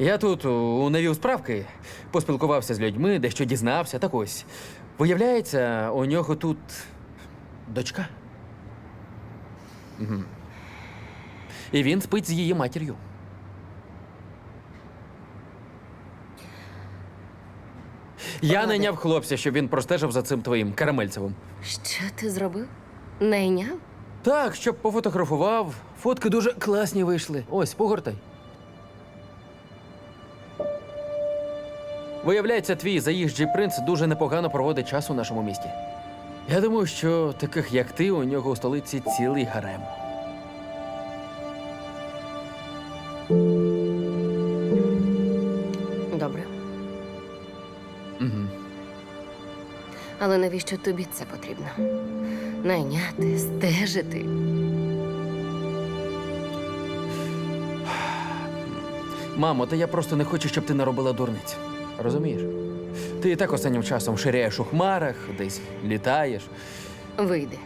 Я тут у навів справки, поспілкувався з людьми, дещо дізнався. Так ось. Виявляється, у нього тут дочка. Угу. І він спить з її матір'ю. Я найняв хлопця, щоб він простежив за цим твоїм карамельцевим. Що ти зробив? Найняв? Так, щоб пофотографував. Фотки дуже класні вийшли. Ось, погортай. Виявляється, твій заїжджий принц дуже непогано проводить час у нашому місті. Я думаю, що таких, як ти, у нього у столиці цілий гарем. Добре. Угу. Але навіщо тобі це потрібно? Найняти, стежити. Мамо, та я просто не хочу, щоб ти наробила дурниць. Розумієш? Ти і так останнім часом ширяєш у хмарах, десь літаєш. Вийди.